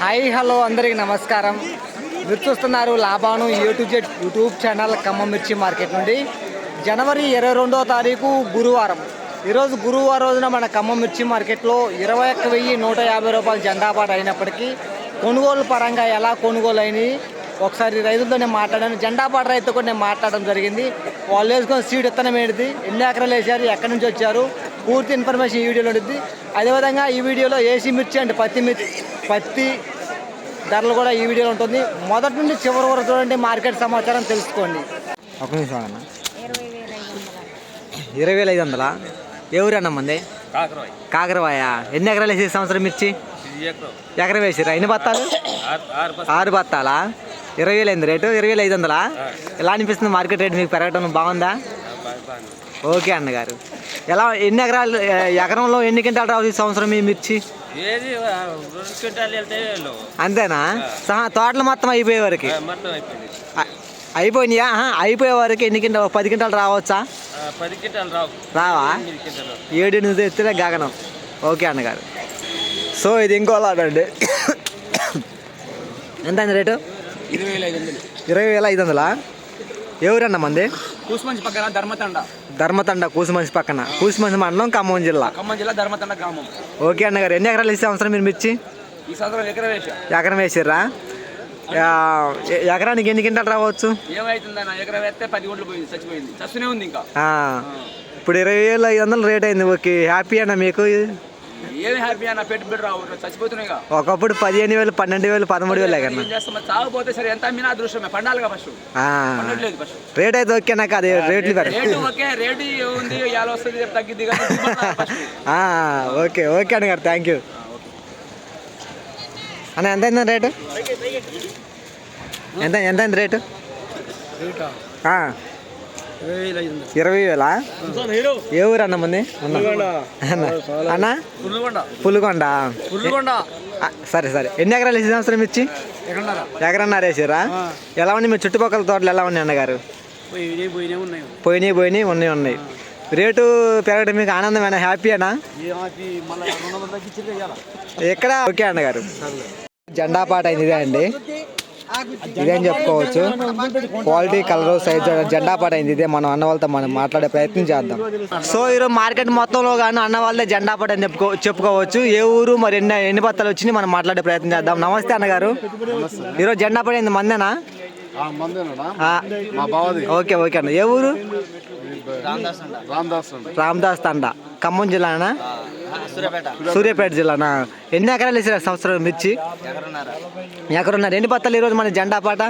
Hi hello అందరికీ నమస్కారం. మీరు చూస్తున్నారు Laban YouTube Z YouTube channel Khammam Mirchi market నుండి. జనవరి ఇరవై రెండవ తారీఖు గురువారం. ఈరోజు గురువారం రోజున మన ఖమ్మం మిర్చి మార్కెట్లో ఇరవై ఒక్క వెయ్యి నూట యాభై రూపాయలు జెండాపాటు అయినప్పటికీ కొనుగోలు పరంగా ఎలా కొనుగోలు అయినాయి ఒకసారి రైతులతో నేను మాట్లాడాను జెండాపాట రైతుతో కూడా నేను మాట్లాడడం జరిగింది. వాళ్ళు వేసుకొని సీడ్ ఇత్తనం ఏంటిది ఎన్ని ఎకరాలు వేసారు ఎక్కడి నుంచి వచ్చారు పూర్తి ఇన్ఫర్మేషన్ ఈ వీడియోలో ఉంటుంది అదేవిధంగా ఈ వీడియోలో ఏసీ మిర్చి అంటే పత్తి మిర్చి పత్తి ధరలు కూడా ఈ వీడియోలో ఉంటుంది. మొదటి నుండి చివరి వరకు చూడండి మార్కెట్ సమాచారం తెలుసుకోండి. ఒక నిమిషం అన్న. ఇరవై వేల ఐదు వందలా? ఎవరన్నా మంది? కాకరవాయ్. కాకరవాయ? ఎన్ని ఎకరాలు వేసి సంవత్సరం మిర్చి? ఎకరం. వేసిరా ఎన్ని బత్తాలు? ఆరు ఆరు బస్ ఆరు బత్తాలా? ఇరవై వేలు అయింది రేటు ఇరవై వేల ఐదు వందలా? ఎలా అనిపిస్తుంది మార్కెట్ రేట్? మీకు పెరగడం బాగుందా. ఓకే అన్నగారు. ఎలా ఎన్ని ఎకరాలు ఎకరంలో ఎన్ని క్వింటాలు రావు ఈ సంవత్సరం మీ మిర్చి? ఏది ఆ, రెండు క్వింటాలు వెళ్తే వెళ్ళు. అంతేనా? సహా తోటలు మొత్తం అయిపోయే వరకు? మొత్తం అయిపోయింది. అయిపోయినాయా? అయిపోయే వరకు ఎన్ని క్వింటాలు పది క్వింటాలు రావచ్చా? పది క్వింటాలు రావు. రావా? ఏడు ఎనిమిది ఎత్తులే గగనం. ఓకే అన్నగారు. సో ఇది ఇంకో లాట్ అండి. ఎంత రేటు? ఇరవై వేల ఐదు వందలు. ఇరవై వేల ఐదు వందలా? ఎవరన్నా మంది? కూసుమంచి పక్కన ధర్మతండ. ధర్మతండ కూసుమనిషి పక్కన. కూసుమనిషి మండలం ఖమ్మం జిల్లా. ఖమ్మం జిల్లా ధర్మతండ గ్రామం. ఓకే అన్నగారు ఎన్ని ఎకరాలు ఇస్తే అవసరం మీరు మిర్చి? ఈ సంవత్సరం ఎకరం వేసా ఎకరం ఎ- ఎకరానికి ఎన్ని క్వింటాలు రావచ్చు? ఏమైతుందన్న ఎకరం వేస్తే పది గుంటలు పోయింది చచ్చిపోయింది. చస్తూనే ఉంది ఇంకా. ఇప్పుడు ఇరవై వేల ఐదు వందలు రేట్ అయింది. ఓకే హ్యాపీ అన్న మీకు ఏమి హ్యాపీ అన్న పెట్టుబడి రావు చచ్చిపోతున్నాయి. ఒకప్పుడు పదిహేను వేలు పన్నెండు వేలు పదమూడు వేలు కన్నా చేస్తాం? చావపోతే సరే ఎంత అమ్మినా అదృష్టమే పండాలిగా ఫస్ట్. పండట్లేదు ఫస్ట్. రేట్ అయితే ఓకే నాకు అది రేట్లు రేటు ఓకే రేటు ఉంది ఎలా వస్తుంది తగ్గిద్ది ఓకే ఓకే అన్న గారు థ్యాంక్ యూ అన్న ఎంత అయింది రేటు? ఎంత ఎంత అయింది రేటు? ఇరవై వేలా? ఏ ఊరు అన్న మంది? అన్న. పులికొండ సరే సరే. ఎన్ని ఎకరాలు వేసి సంవత్సరం ఇచ్చి ఎకరన్నర. వేసారా? ఎలా ఉన్నాయి మీ చుట్టుపక్కల తోటలు ఎలా ఉన్నాయి అన్నగారు? పోయినాయి పోయినాయి ఉన్నాయి. ఉన్నాయి రేటు పెరగడం మీకు ఆనందమేనా? హ్యాపీయేనా? ఎక్కడ? ఓకే అన్నగారు. జెండా పాట అయింది ఇదే అండి. ఇదేం చెప్పుకోవచ్చు? క్వాలిటీ కలర్ సైజ్ జెండా పాట అయింది ఇదే మనం అన్న వాళ్ళతో మనం మాట్లాడే ప్రయత్నం చేద్దాం. సో ఈరోజు మార్కెట్ మొత్తంలో కానీ అన్న వాళ్ళే జెండా పాట అని చెప్పుకో చెప్పుకోవచ్చు. ఏ ఊరు మరి ఎన్ని ఎన్ని బత్తాలు వచ్చినాయి మనం మాట్లాడే ప్రయత్నం చేద్దాం. నమస్తే అన్నగారు. ఈరోజు జెండా అయింది మందేనా? ఆ, మా బావది. ఓకే ఓకే అన్న. ఏ ఊరు? రామదాస్ తండ. ఖమ్మం జిల్లానా? సూర్యాపేట. జిల్లానా? ఎన్ని ఎకరాలు వేసారు సంవత్సరం మిర్చి? ఎకరున్నారు. ఎన్ని బత్తాలు ఈరోజు మన జెండా పాట?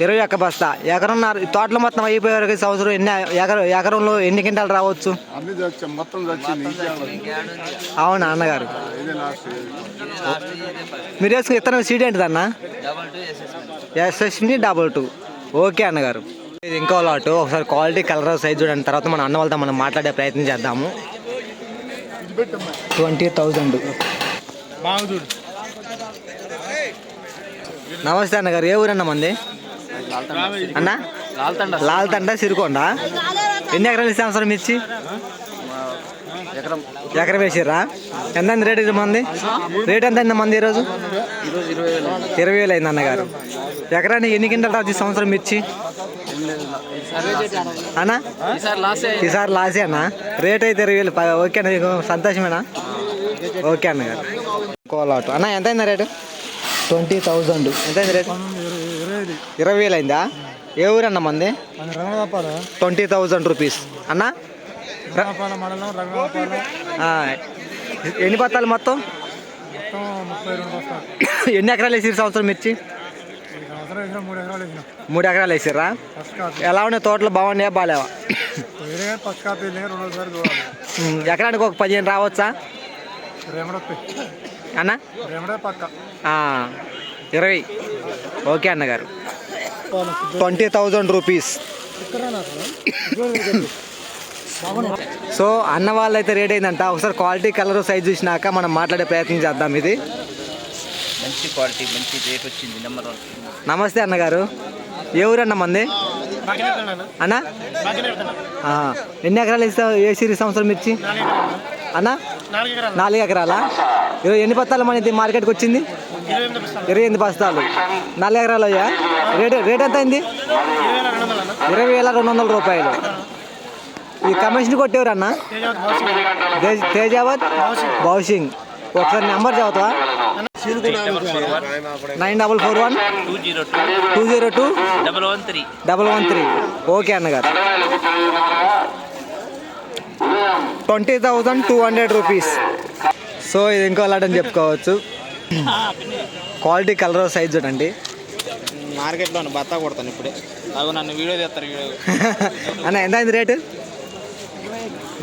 ఇరవై ఒక్క బస్తా. ఎకరున్నారు. తోటలో మొత్తం అయిపోయే వరకు ఈ సంవత్సరం ఎన్ని ఎకర ఎకరంలో ఎన్ని క్వింటాలు రావచ్చు? అవునా అన్నగారు? మీరు వేసుకున్న ఇతర సీడ్ ఏంటిది అన్న ఎస్ఎస్ని డబల్ టూ. ఓకే అన్నగారు. ఇది ఇంకో లాట్. ఒకసారి క్వాలిటీ కలర్ సైజ్ చూడండి. తర్వాత మన అన్న వాళ్ళతో మనం మాట్లాడే ప్రయత్నం చేద్దాము. Twenty thousand. నమస్తే అన్నగారు ఏ ఊరన్న మంది? అన్న? లాల్తండ సిరికొండ. ఎన్ని ఎకరాలు ఇస్తే అవసరం ఇచ్చి ఎకరం వేసిర్రా? ఎంత రేట్ ఇది మంది? రేట్ ఎంత అయింది మంది ఈరోజు? ఇరవై వేలు అయింది అన్నగారు ఎకరానికి ఎన్ని క్వింటాలు రాదు సంవత్సరం మిర్చి? అన్నా? ఈసారి లాస్ అన్న? రేట్ అయితే ఇరవై వేలు. ప- ఓకేనా మీకు సంతోషమేనా? ఓకే అన్నగారు కోలాటు అన్న ఎంత అయిందా రేటు? Twenty thousand. ఎంత అయింది రేటు? ఇరవై వేలు అయిందా? ఏ ఊరు అన్న మంది ట్వంటీ థౌజండ్ రూపీస్. అన్న? ఎన్ని బత్తాలు మొత్తం? ఎన్ని ఎకరాలు వేసిరు సంవత్సరం మిర్చి? మూడు ఎకరాలు వేసిర్రా? ఎలా ఉన్నాయి తోటలు? బాగున్నాయా? బాగాలేవా? ఎకరానికి ఒక పదిహేను రావచ్చా? అన్న? ఇరవై. ఓకే అన్నగారు. Twenty thousand rupees. సో అన్న వాళ్ళు అయితే రేట్ అయిందంట. ఒకసారి క్వాలిటీ కలర్ సైజ్ చూసినాక మనం మాట్లాడే ప్రయత్నం చేద్దాం ఇది. మంచి క్వాలిటీ మంచి రేట్ వచ్చింది నెంబర్ వన్ నమస్తే అన్నగారు. ఏ ఊరన్న మంది? అన్న? ఆ, ఎన్ని ఎకరాలు ఇస్తావు ఏ సిరీస్ సంవత్సరం మిర్చి? అన్న? నాలుగు ఎకరాలు? ఇరవై ఎన్ని బస్తాలు మనది మార్కెట్కి వచ్చింది? ఇరవై ఎనిమిది బస్తాలు. నాలుగు ఎకరాలు అయ్యా? రేట్ రేట్ ఎంత అయింది? ఇరవై వేల రెండు వందలు అన్న రూపాయలు. ఈ కమిషన్ కొట్టేవారన్నా? తేజావత్ భవిష్యత్ తేజ్- తేజావత్ బౌసింగ్ ఒకసారి నెంబర్ చదువుతావా? Nine double four one two zero two two zero two double one three double one three okay అన్నగారు. Twenty thousand two hundred rupees so ఇది ఇంకో లాట్ అని చెప్పుకోవచ్చు. క్వాలిటీ కలర్ సైజ్ చూడండి. మార్కెట్లో బత్తా కొడతాను ఇప్పుడే. అవి నన్ను వీడియో వీడియో. అన్న ఎంత అయింది రేటు?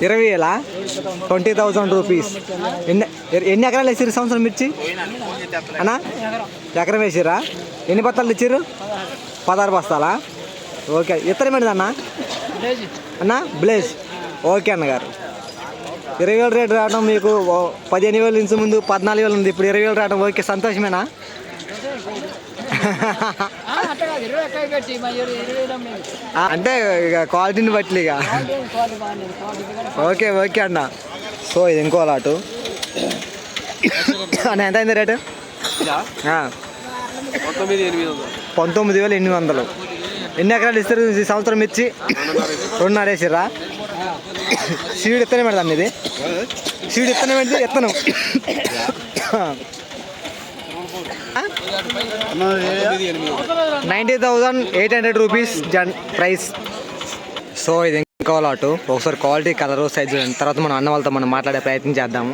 ఇరవై వేలా? Twenty thousand rupees. ఎన్ని ఎన్ని ఎకరాలు వేసిరు సంవత్సరం మిర్చి? అన్నా? ఎకరం వేసిరా ఎన్ని బస్తాలు ఇచ్చారు పదహారు బస్తాలా? ఓకే. ఇతర అన్న? అన్నా? బ్లేజ్. ఓకే అన్నగారు. ఇరవై వేలు రేటు రావడం మీకు ఓ పదిహేను వేలు ఇంచు ముందు పద్నాలుగు వేలు ఉంది. ఇప్పుడు ఇరవై వేలు రావడం ఓకే సంతోషమేనా? అంటే ఇక క్వాలిటీని బట్టి ఇక. ఓకే ఓకే అన్న. సో ఇది ఇంకో లాటు. అన్న ఎంత అయింది రేటు? పంతొమ్మిది వేలు ఎనిమిది వందలు. ఎన్ని ఎకరాలు ఇస్తారు ఈ సంవత్సరం ఇచ్చి రెండున్నర వేసిర్రా? సీడ్ ఇత్తనే పెడదాం ఇది. సీడ్ ఇత్తనే పెడితే ఇత్తనం ninety thousand eight hundred rupees Jan price. So ఇది ఇంకో లాటు ఒకసారి క్వాలిటీ కలరు సైజ్ తర్వాత మనం అన్న వాళ్ళతో మనం మాట్లాడే ప్రయత్నం చేద్దాము.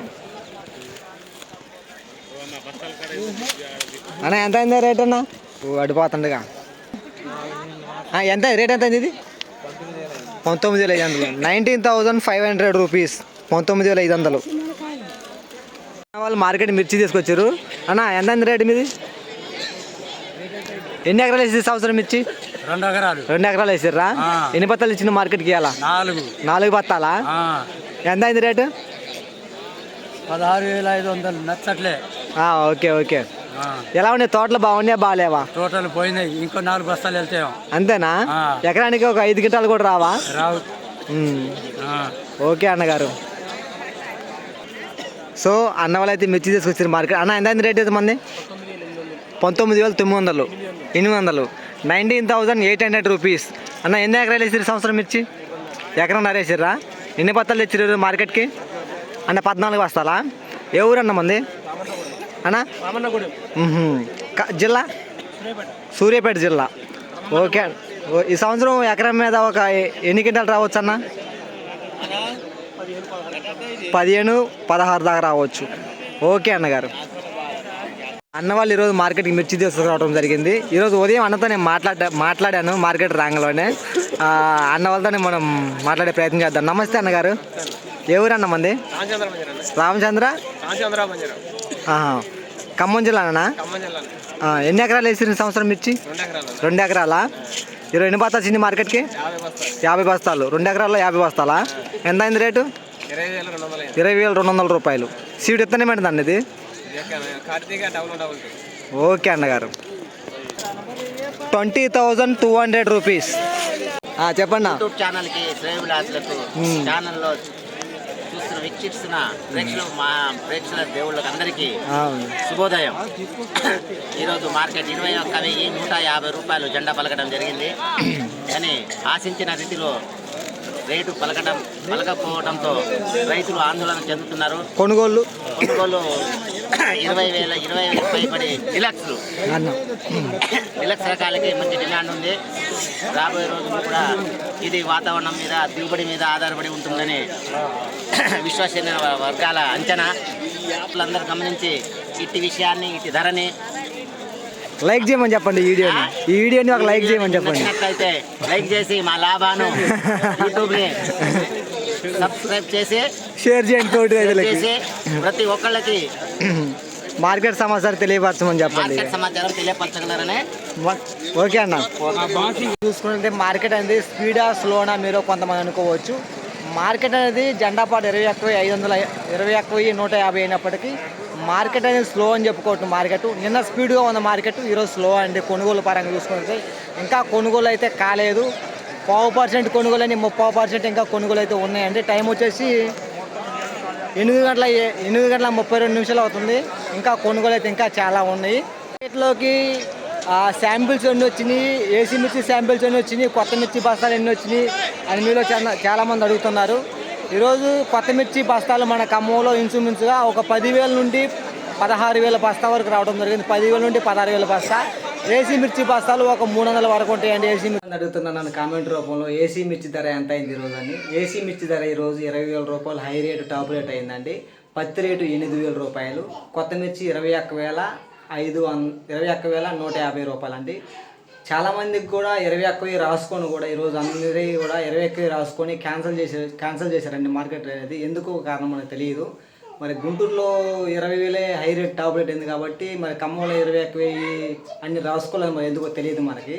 అన్న ఎంత అయింది రేట్ అన్న? అడిపోతుండగా. ఎంత? రేట్ ఎంత అయింది ఇది? పంతొమ్మిది వేల ఐదు వందలు. Nineteen thousand five hundred rupees. పంతొమ్మిది వేల ఐదు వందలు. వాళ్ళు మార్కెట్ మిర్చి తీసుకొచ్చారు. అన్న ఎంత అయింది రేట్ మీది? ఎన్ని ఎకరాలు వేసి సంవత్సరం మిర్చి? రెండు ఎకరాలు. రెండు ఎకరాలు వేసిర్రా? ఆ. ఎన్ని బత్తాలు ఇచ్చిన మార్కెట్కి ఇవ్వాలా నాలుగు. నాలుగు బత్తాలా? ఎంత అయింది రేటు? పదహారు వేల ఐదు వందలు నచ్చట్లే. Okay okay. ఎలా ఉన్నాయి? తోటలు బాగున్నాయా బాగాలేవా? టోటల్ పోయినాయి. ఇంకో నాలుగు బస్తాలు వెళ్తాం అంతేనా. ఎకరానికి ఒక ఐదు గిట్టాలు కూడా రావా? రావు. ఓకే అన్నగారు. సో అన్న వాళ్ళు అయితే మిర్చి తీసుకొచ్చారు మార్కెట్. అన్న ఎంత రేట్ అయితే మంది? పంతొమ్మిది వేల తొమ్మిది వందలు. ఎనిమిది వందలు. Nineteen thousand eight hundred rupees. అన్న ఎన్ని ఎకరాలు వేసారు సంవత్సరం మిర్చి? ఎకరం నరేసారా ఎన్ని బత్తాలు తెచ్చారు మార్కెట్కి? అన్న పద్నాలుగు వస్తాలా ఏ ఊరు అన్న మంది? అన్న? జిల్లా? సూర్యాపేట జిల్లా. ఓకే. ఈ సంవత్సరం ఎకరం మీద ఒక ఎన్ని క్వింటాలు రావచ్చు అన్న? పదిహేను పదహారు దాకా రావచ్చు. ఓకే అన్నగారు. అన్న వాళ్ళు ఈరోజు మార్కెట్కి మిర్చి తీసుకురావడం జరిగింది. ఈరోజు ఉదయం అన్నతో నేను మాట్లాడా మాట్లాడాను మార్కెట్ రాంగలోనే. అన్న వాళ్ళతోనే మనం మాట్లాడే ప్రయత్నం చేద్దాం. నమస్తే అన్నగారు. ఊరు అన్న మంది? రామచంద్ర. ఖమ్మం జిల్లానా? ఆ, ఎన్ని ఎకరాలు వేసిన సంవత్సరం మిర్చి? రెండు ఎకరాలా. ఇరవై ఎన్ని బస్తాలు చిన్ని మార్కెట్కి? యాభై బస్తాలు. రెండు ఎకరాల్లో యాభై బస్తాలా? ఎంత అయింది రేటు? ఇరవై వేల రెండు వందల రూపాయలు. సీడ్ ఎత్తనే పెట్టదండి ఇది? ఓకే అన్నగారు. Twenty thousand two hundred rupees. చెప్పండి యూట్యూబ్ ఛానల్కి. ఛానల్లో చూస్తున్న వీక్షిస్తున్న ప్రేక్షకులు మా ప్రేక్షకుల దేవుళ్ళకి అందరికీ శుభోదయం. ఈరోజు మార్కెట్ ఇరవై ఒక్క వెయ్యి నూట యాభై రూపాయలు జెండా పలకడం జరిగింది. కానీ ఆశించిన రీతిలో రేటు పలకడం పలకపోవడంతో రైతులు ఆందోళన చెందుతున్నారు. కొనుగోళ్ళు కొనుగోలు ఇరవై వేల ఇరవై వేల పైబడి డిలక్స్లు డిలక్స్ రకాలకి మంచి డిమాండ్ ఉంది. రాబోయే రోజుల్లో కూడా ఇది వాతావరణం మీద దిగుబడి మీద ఆధారపడి ఉంటుందని విశ్వసనీయ వర్గాల అంచనా. అందరూ గమనించి ఇట్టి విషయాన్ని ఇట్టి ధరని లైక్ చేయమని చెప్పండి ఈ వీడియోని. ఈ వీడియోని ఒక లైక్ చేయమని చెప్పండి. నచ్చినట్లయితే లైక్ చేసి మా లాభాను యూట్యూబ్ని సబ్స్క్రైబ్ చేసి షేర్ చేయండి తోటి రైతులకి. ప్రతి ఒక్కళ్ళకి మార్కెట్ సమాచారం తెలియపరచమని చెప్పండి. సమాచారం తెలియపరచగలరని ఓకే అన్న. చూసుకుంటే మార్కెట్ అనేది స్పీడా స్లోనా మీరు కొంతమంది అనుకోవచ్చు. మార్కెట్ అనేది జెండా పాటు ఇరవై ఒక్క ఐదు వందల ఇరవై ఎక్కువ నూట యాభై అయినప్పటికీ మార్కెట్ అనేది స్లో అని చెప్పుకోవచ్చు మార్కెట్. నిన్న స్పీడ్గా ఉన్న మార్కెట్ ఈరోజు స్లో అండి. కొనుగోలు పరంగా చూసుకుంటే ఇంకా కొనుగోలు అయితే కాలేదు. పావు పర్సెంట్ కొనుగోలు అని ముప్పై పర్సెంట్ ఇంకా కొనుగోలు అయితే ఉన్నాయండి. టైం వచ్చేసి ఎనిమిది గంటల ఎనిమిది గంటల ముప్పై రెండు నిమిషాలు అవుతుంది. ఇంకా కొనుగోలు అయితే ఇంకా చాలా ఉన్నాయి. వీటిలోకి శాంపిల్స్ ఎన్ని వచ్చినాయి ఏసీ మిర్చి శాంపిల్స్ ఎన్ని వచ్చినాయి కొత్త మిర్చి బస్తాలు ఎన్ని వచ్చినాయి అని మీలో చాలా చాలామంది అడుగుతున్నారు. ఈరోజు కొత్త మిర్చి బస్తాలు మన ఖమ్మంలో ఇంచుమించుగా ఒక పదివేల నుండి పదహారు వేల బస్తా వరకు రావడం జరిగింది. పదివేల నుండి పదహారు వేల బస్తా. ఏసీ మిర్చి బస్తాలు ఒక మూడు వందల వరకు ఉంటాయండి ఏసీ మిర్చి. అడుగుతున్నాను నన్ను కామెంట్ రూపంలో ఏసీ మిర్చి ధర ఎంత అయింది ఈరోజు అని. ఏసీ మిర్చి ధర ఈరోజు ఇరవై వేల రూపాయలు హై రేటు టాప్ రేట్ అయిందండి. పత్తి రేటు ఎనిమిది వేల రూపాయలు కొత్త మిర్చి ఇరవై ఒక్క వేల ఐదు వన్ ఇరవై ఒక్క వేల నూట యాభై రూపాయలు అండి చాలా మందికి కూడా ఇరవై ఒక్కవి రాసుకొని కూడా ఈరోజు అందరి కూడా ఇరవై ఒక్కవి రాసుకొని క్యాన్సిల్ చేసే క్యాన్సిల్ చేశారండి మార్కెట్ అనేది. ఎందుకు కారణం మనకు తెలియదు. మరి గుంటూరులో ఇరవై వేలే హై రేట్ టాబ్లెట్ ఉంది కాబట్టి మరి ఖమ్మంలో ఇరవై ఒక్క వెయ్యి అన్ని రాసుకోలేదు మరి ఎందుకో తెలియదు మనకి.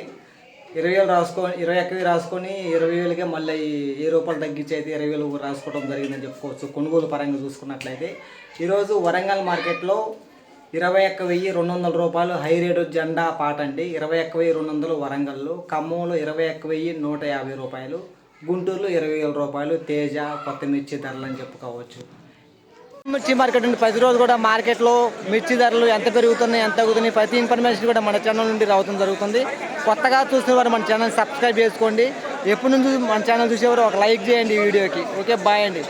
ఇరవై వేలు రాసుకో ఇరవై ఒక్కవి రాసుకొని ఇరవై వేలకే మళ్ళీ ఏ రూపాయలు తగ్గించి అయితే ఇరవై వేలు రాసుకోవడం జరిగిందని చెప్పుకోవచ్చు. కొనుగోలు పరంగా చూసుకున్నట్లయితే. ఈరోజు వరంగల్ మార్కెట్లో ఇరవై ఒక్క వెయ్యి రెండు వందల రూపాయలు హై రేటు జెండా పాట అండి ఇరవై ఒక్క వెయ్యి రెండు వందలు వరంగల్లో ఖమ్మంలో ఇరవై ఒక్క వెయ్యి నూట యాభై రూపాయలు గుంటూరులో ఇరవై వేల రూపాయలు తేజ కొత్త మిర్చి ధరలు అని చెప్పుకోవచ్చు. మిర్చి మార్కెట్ నుండి ప్రతిరోజు కూడా మార్కెట్లో మిర్చి ధరలు ఎంత పెరుగుతున్నాయి ఎంత తగ్గుతున్నాయి ప్రతి ఇన్ఫర్మేషన్ కూడా మన ఛానల్ నుండి రావడం జరుగుతుంది. కొత్తగా చూసిన వారు మన ఛానల్ సబ్స్క్రైబ్ చేసుకోండి. ఎప్పటి నుంచి మన ఛానల్ చూసేవారు ఒక లైక్ చేయండి ఈ వీడియోకి. ఓకే బాయ్ అండి.